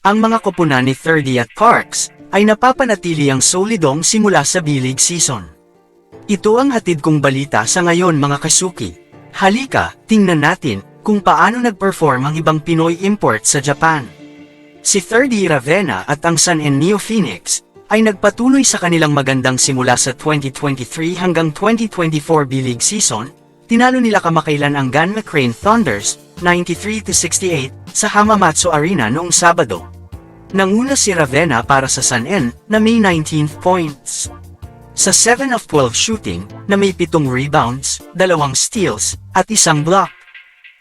Ang mga koponan ni 30 at Parks ay napapanatili ang solidong simula sa bilig season. Ito ang hatid kong balita sa ngayon mga kasuki. Halika, tingnan natin kung paano nag-perform ang ibang Pinoy import sa Japan. Si 30 Ravenna at ang Sun and Neo Phoenix ay nagpatuloy sa kanilang magandang simula sa 2023 hanggang 2024 bilig season, tinalo nila kamakailan ang Gan McCrane Thunders 93-68 sa Hamamatsu Arena noong Sabado. Nanguna si Ravenna para sa Sun N na may 19 points. Sa 7 of 12 shooting na may 7 rebounds, 2 steals, at isang block.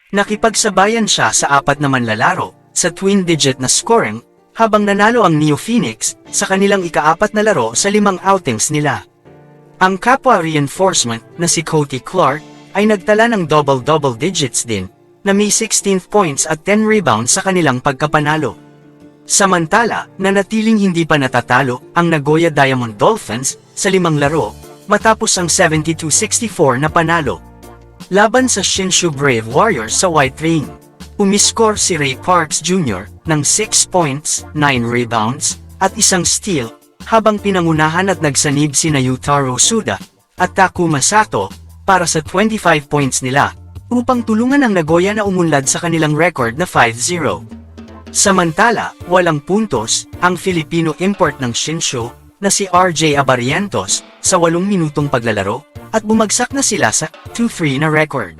Nakipagsabayan siya sa apat na manlalaro sa twin-digit na scoring habang nanalo ang Neo Phoenix sa kanilang ikaapat na laro sa limang outings nila. Ang kapwa reinforcement na si Cody Clark ay nagtala ng double-double digits din na may 16 points at 10 rebounds sa kanilang pagkapanalo. Samantala, nanatiling hindi pa natatalo ang Nagoya Diamond Dolphins sa limang laro matapos ang 72-64 na panalo. Laban sa Shinshu Brave Warriors sa White Ring. Umiskor si Ray Parks Jr. ng 6 points, 9 rebounds, at isang steal, habang pinangunahan at nagsanib sina Yutaro Suda at Takuma Sato para sa 25 points nila, upang tulungan ang Nagoya na umunlad sa kanilang record na 5-0. Samantala, walang puntos, ang Filipino import ng Shinshu, na si RJ Abarientos, sa 8 minutong paglalaro, at bumagsak na sila sa 2-3 na record.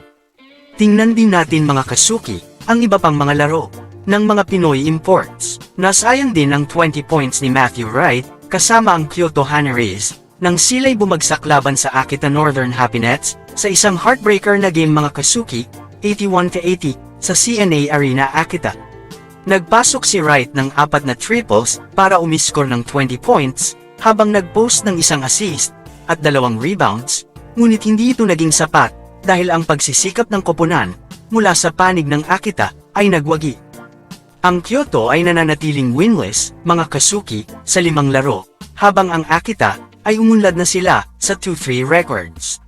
Tingnan din natin mga kasuki, ang iba pang mga laro, ng mga Pinoy imports. Nasayang din ang 20 points ni Matthew Wright, kasama ang Kyoto Hanaris, nang sila'y bumagsak laban sa Akita Northern Happinets, sa isang heartbreaker na game mga kasuki, 81-80, sa CNA Arena Akita. Nagpasok si Wright ng apat na triples para umiskor ng 20 points, habang nagpost ng isang assist at dalawang rebounds, ngunit hindi ito naging sapat dahil ang pagsisikap ng koponan mula sa panig ng Akita ay nagwagi. Ang Kyoto ay nananatiling winless, mga kasuki, sa limang laro, habang ang Akita ay umunlad na sila sa 2-3 records.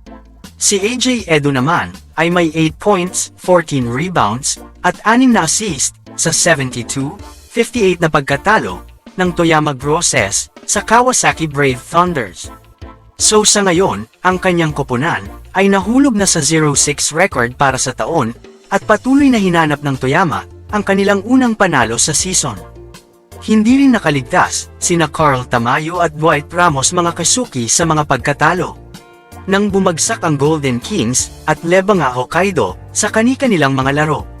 Si AJ Edo naman ay may 8 points, 14 rebounds, at 6 na assist sa 72-58 na pagkatalo ng Toyama Grosses sa Kawasaki Brave Thunders. So sa ngayon, ang kanyang koponan ay nahulog na sa 0-6 record para sa taon at patuloy na hinanap ng Toyama ang kanilang unang panalo sa season. Hindi rin nakaligtas sina Carl Tamayo at Dwight Ramos mga kasuki sa mga pagkatalo. Nang bumagsak ang Golden Kings at Lebanga Hokkaido sa kani-kanilang mga laro.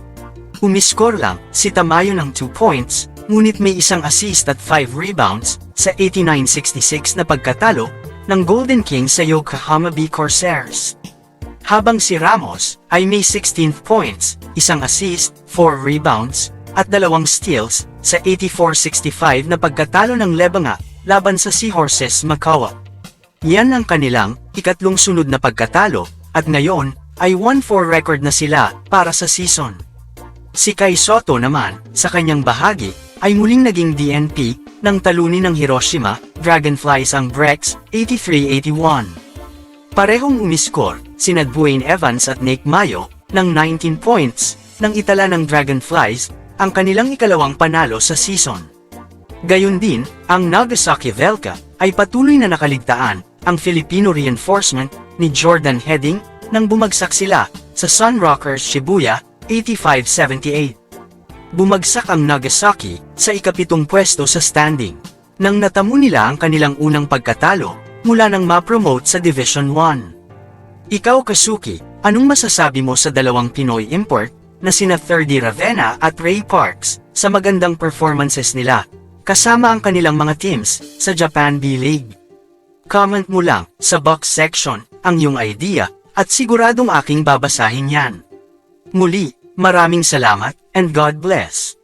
Umiskor lang si Tamayo ng 2 points, ngunit may isang assist at 5 rebounds sa 89-66 na pagkatalo ng Golden Kings sa Yokohama B Corsairs. Habang si Ramos ay may 16 points, isang assist, 4 rebounds, at dalawang steals sa 84-65 na pagkatalo ng Lebanga laban sa Seahorses Makawa. Yan ang kanilang ikatlong sunod na pagkatalo at ngayon ay 1-4 record na sila para sa season. Si Kai Soto naman, sa kanyang bahagi, ay muling naging DNP ng talunin ng Hiroshima Dragonflies ang Brex 83-81. Parehong umiskor sina Dwayne Evans at Nick Mayo ng 19 points nang itala ng Dragonflies ang kanilang ikalawang panalo sa season. Gayun din, ang Nagasaki Velka ay patuloy na nakaligtaan ang Filipino reinforcement ni Jordan Heading nang bumagsak sila sa Sun Rockers Shibuya 85-78. Bumagsak ang Nagasaki sa ikapitong pwesto sa standing nang natamo nila ang kanilang unang pagkatalo mula nang ma-promote sa Division 1. Ikaw Kasuki, anong masasabi mo sa dalawang Pinoy import na sina 30 Ravenna at Ray Parks sa magandang performances nila kasama ang kanilang mga teams sa Japan B-League? Comment mo lang sa box section ang iyong idea at siguradong aking babasahin yan. Muli, maraming salamat and God bless.